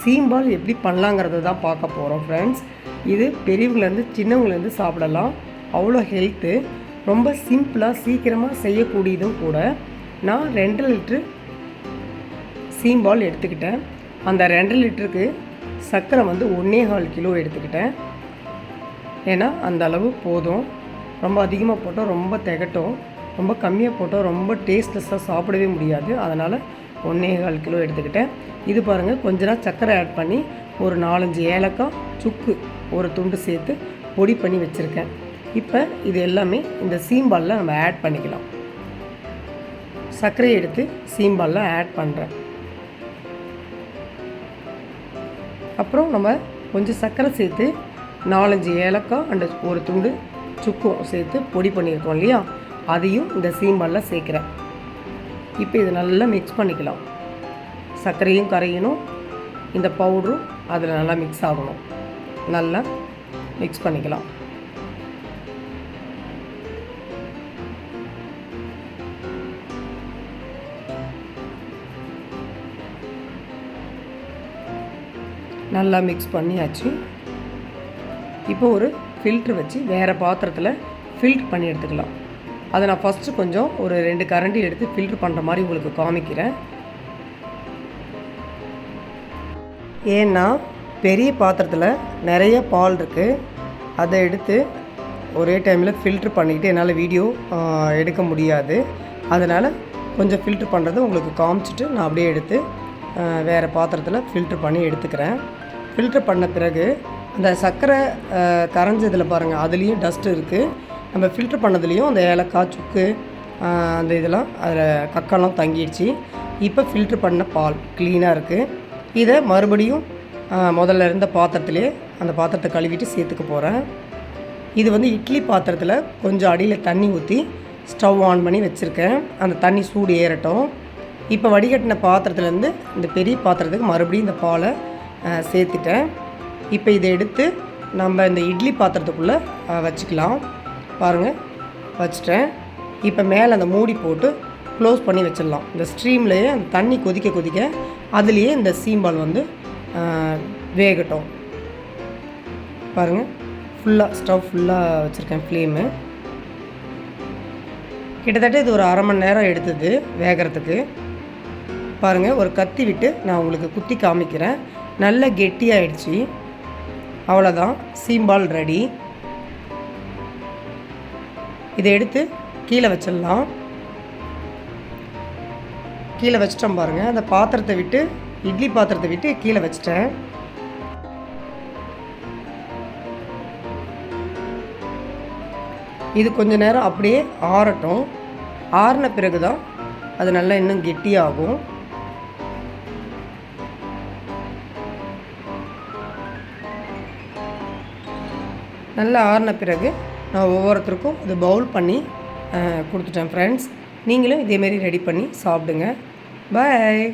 சீம்பால் எப்படி பண்ணலாங்கிறத தான் பார்க்க போகிறோம் ஃப்ரெண்ட்ஸ் இது பெரியவங்கலேருந்து சின்னவங்கலேருந்து சாப்பிடலாம். அவ்வளோ ஹெல்த்து ரொம்ப சிம்பிளாக சீக்கிரமாக செய்யக்கூடியதும் கூட. நான் ரெண்டு லிட்ரு சீம்பால் எடுத்துக்கிட்டேன். அந்த ரெண்டு லிட்டருக்கு சர்க்கரை வந்து ஒன்றே கால் கிலோ எடுத்துக்கிட்டேன். ஏன்னா அந்த அளவு போதும். ரொம்ப அதிகமாக போட்டால் ரொம்ப திகட்டும். ரொம்ப கம்மியாக போட்டால் ரொம்ப டேஸ்ட்லெஸ்ஸாக சாப்பிடவே முடியாது. அதனால் ஒன்றே கால் கிலோ எடுத்துக்கிட்டேன். இது பாருங்கள் கொஞ்ச நாள் சர்க்கரை ஆட் பண்ணி ஒரு நாலஞ்சு ஏலக்காய் சுக்கு ஒரு துண்டு சேர்த்து பொடி பண்ணி வச்சுருக்கேன். இப்போ இது எல்லாமே இந்த சீம்பாலில் நம்ம ஆட் பண்ணிக்கலாம். சர்க்கரையை எடுத்து சீம்பாலில் ஆட் பண்ணுறேன் அப்புறம் நம்ம கொஞ்சம் சர்க்கரை சேர்த்து நாலஞ்சு ஏலக்காய் அண்டு ஒரு துண்டு சுக்கும் சேர்த்து பொடி பண்ணியிருக்கோம் இல்லையா? அதையும் இந்த சீம்பாலில் சேர்க்குறேன். இப்போ இதை நல்லா மிக்ஸ் பண்ணிக்கலாம். சர்க்கரையும் கரையணும். இந்த பவுடரும் அதில் நல்லா மிக்ஸ் ஆகணும். நல்லா மிக்ஸ் பண்ணிக்கலாம். நல்லா மிக்ஸ் பண்ணியாச்சு. இப்போ ஒரு ஃபில்ட்ரு வச்சு வேறு பாத்திரத்தில் ஃபில்ட்ரு பண்ணி எடுத்துக்கலாம். அதை நான் ஃபஸ்ட்டு கொஞ்சம் ஒரு ரெண்டு கரண்டி எடுத்து ஃபில்ட்ரு பண்ணுற மாதிரி உங்களுக்கு காமிக்கிறேன். ஏன்னா பெரிய பாத்திரத்தில் நிறைய பால் இருக்குது அதை எடுத்து ஒரே டைமில் ஃபில்ட்ரு பண்ணிக்கிட்டு என்னால் வீடியோ எடுக்க முடியாது. அதனால் கொஞ்சம் ஃபில்ட்ரு பண்ணுறது உங்களுக்கு காமிச்சிட்டு நான் அப்படியே எடுத்து வேறு பாத்திரத்தில் ஃபில்ட்ரு பண்ணி எடுத்துக்கிறேன். ஃபில்ட்ரு பண்ண பிறகு அந்த சர்க்கரை கரைஞ்சதில் பாருங்கள் அதுலேயும் டஸ்ட் இருக்குது நம்ம ஃபில்ட்ரு பண்ணதுலேயும் அந்த ஏலக்காய் சுக்கு அந்த இதெல்லாம் அதில் கக்கெல்லாம் தங்கிடுச்சு. இப்போ ஃபில்ட்ரு பண்ண பால் க்ளீனாக இருக்குது இதை மறுபடியும் முதல்ல இருந்த பாத்திரத்திலே அந்த பாத்திரத்தை கழுவிட்டு சேர்த்துக்க போகிறேன் இது வந்து இட்லி பாத்திரத்தில் கொஞ்சம் அடியில் தண்ணி ஊற்றி ஸ்டவ் ஆன் பண்ணி வச்சுருக்கேன். அந்த தண்ணி சூடு ஏறட்டும். இப்போ வடிகட்டின பாத்திரத்துலேருந்து இந்த பெரிய பாத்திரத்துக்கு மறுபடியும் இந்த பாலை சேர்த்துட்டேன். இப்போ இதை எடுத்து நம்ம இந்த இட்லி பாத்திரத்துக்குள்ளே வச்சுக்கலாம். பாருங்கள் வச்சிட்டேன். இப்போ மேலே அந்த மூடி போட்டு க்ளோஸ் பண்ணி வச்சிடலாம். இந்த ஸ்ட்ரீம்லேயே அந்த தண்ணி கொதிக்க கொதிக்க அதுலேயே இந்த சீம்பால் வந்து வேகட்டும். பாருங்கள் ஃபுல்லாக ஸ்டவ் ஃபுல்லாக வச்சுருக்கேன் ஃப்ளேமு கிட்டத்தட்ட இது ஒரு அரை மணி நேரம் எடுத்தது வேகிறதுக்கு. பாருங்கள் ஒரு கத்தி விட்டு நான் உங்களுக்கு குத்தி காமிக்கிறேன். நல்ல கெட்டியாகிடுச்சு அவ்வளோதான் சீம்பால் ரெடி இதை எடுத்து கீழே வச்சிடலாம். கீழே வச்சிட்டோம் பாருங்கள் அந்த பாத்திரத்தை விட்டு இட்லி பாத்திரத்தை விட்டு கீழே வச்சிட்டேன். இது கொஞ்ச நேரம் அப்படியே ஆறட்டும். ஆறின பிறகு தான் அது நல்லா இன்னும் கெட்டியாகும். நல்லா ஆறின பிறகு நான் ஒவ்வொருத்தருக்கும் இது பவுல் பண்ணி கொடுத்துட்டேன் ஃப்ரெண்ட்ஸ் நீங்களும் இதேமாரி ரெடி பண்ணி சாப்பிடுங்க. பாய்